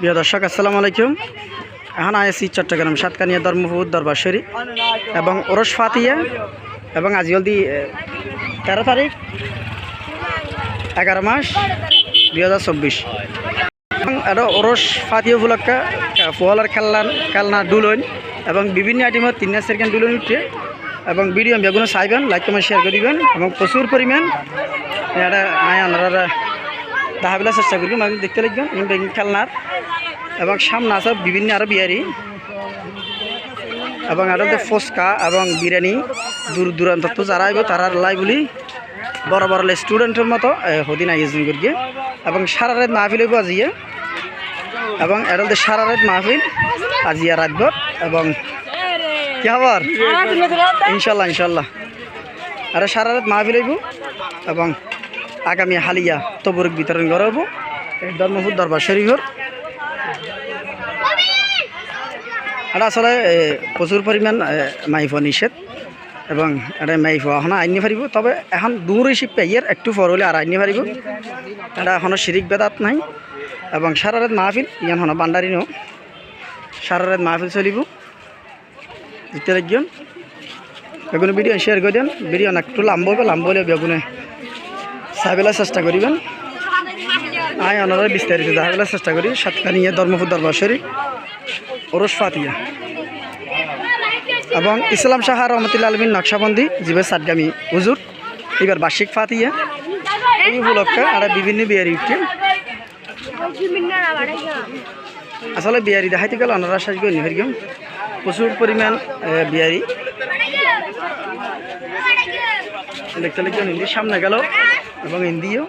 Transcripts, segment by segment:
প্রিয় দর্শক, আসসালামু আলাইকুম। এখন আইসি চট্টগ্রাম, সাতকানিয়া ধর্মপুর দরবার শরীফ এবং ওরস ফাতিয়া এবং আজ জলদি তেরো তারিখ, এগারো মাস দুই হাজার চব্বিশ। এবং এটা ওরস ফাতিয়া উপলক্ষে ফুয়ালার খেলনা খেলনা ডুলন এবং বিভিন্ন আইটেমের তিন সেকেন্ড ডুলন উঠে এবং ভিডিও বেগুলো চাইবেন লাইক কমেন্ট শেয়ার করে দিবেন এবং প্রচুর পরিমাণ এটা আয় আপনারা দেখাবেলা চেষ্টা করবি আমি দেখতে লাগবেন বেগুন খেলনার এবং সামনে আছে বিভিন্ন আরও বিহারি এবং আরও যে ফুচকা এবং বিরিয়ানি দূর দূরান্ত। তো যারা আইব তারা লাই বলি বড় বড় স্টুডেন্টের মতো এ, সদিন আয়োজন করি এবং সারা রাত মাহফিল হইব আজিয়ে এবং যে সারা রাত মাহফিল আজিয়া রাতভর এবং কি খবর? ইনশাল্লাহ ইনশাল্লাহ। আর সারা রাত মাহফিল হইব এবং আগামী হালিয়া তবরক বিতরণ করা হব ধর্মপুর দরবার শরীফর। এটা আসলে প্রচুর পরিমাণ মাইফ নিষেধ এবং এটা মাইফ এখন আইনি পারিব তবে এখন দূর হিসেবে পেয়ের একটু পর হলে আর আইনি পারিব এটা এখনও শিরিক বেদাত নাই এবং সারা রাত মাহফিল, ইয়ান হন বান্ডারি নো সারা রাত মাহফিল চলিব। দিতে লাগিয়ন বেগুনে ভিডিও শেয়ার করে দেন ভিডিও একটু লাম্ব হবে, লাম্ব হলে বেগুনে চাইবেলা চেষ্টা করিবেন আয় অনারা বিস্তারিত দেখাবেলা চেষ্টা করি, সাতকানিয়া ধর্মপুর দরবার শরীফ, ওরস ফাতিয়া। এবং ইসলাম শাহ রহমতুল্লা আলমিন নকশাবন্দি জীবের সাতগামী হুজুর এবার বার্ষিক ফাতিয়া। এই উপলক্ষে আর বিভিন্ন বিয়ারি উঠছে। আসলে বিয়ারি দেখাইতে গেলে অনারা শেষ করে নিভের গেম প্রচুর পরিমাণ বিয়ারি দেখতে লিখে সামনে গেল। এবং হিন্দিও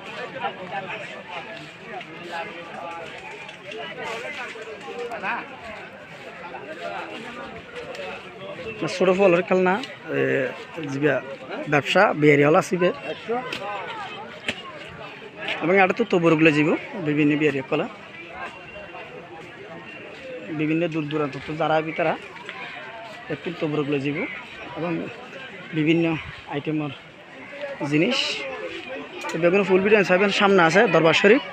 ছোটো ফলের খেলনা যিবা ব্যবসা, বিয়ারিওয়ালা আসবে এবং এটা তো তবরগুলো যাব বিভিন্ন বিয়ারি কলা। বিভিন্ন দূর দূরান্ত তো যারা আবি তারা একটু তবরগুলো যাব এবং বিভিন্ন আইটেমের জিনিস। বেগুন ফুল ভিডিও সাহেবের সামনে আছে, দরবার শরীফ,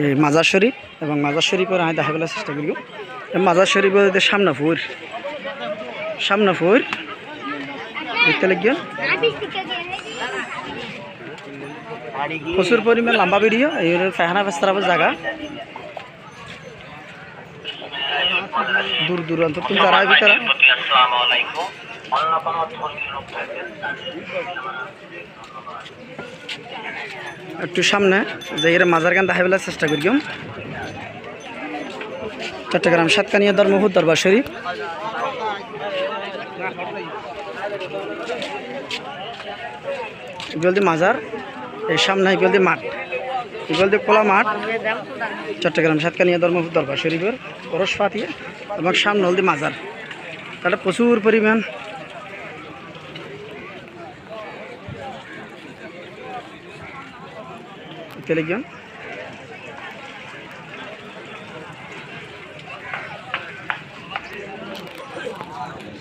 এই মাজার শরীফ এবং মাজার শরীফের আমি দেখাবেলার চেষ্টা করি মাজার শরীফের যে সামনে ফুর সামনে ফুর দেখতে লাগিয়ে প্রচুর পরিমাণ লম্বা ভিডিও, এই ফেহানা ফেস্তার জায়গা। দূর দূরান্ত তুমি যারা ভিতরে একটু সামনে, যে এর মাজার গান দেখাবেলার চেষ্টা করি চট্টগ্রাম সাতকানিয়া ধর্মপুর দরবার শরীফ। দিয়ে মাজার, এই সামনে দিয়ে মাঠ। দিয়ে খোলা মাঠ, চট্টগ্রাম সাতকানিয়া ধর্মপুর দরবার শরীফের ওরস ফাতিয়া এবং সামনে হল দিয়ে মাজার। তাহলে প্রচুর পরিমাণ টেলিগ্রাম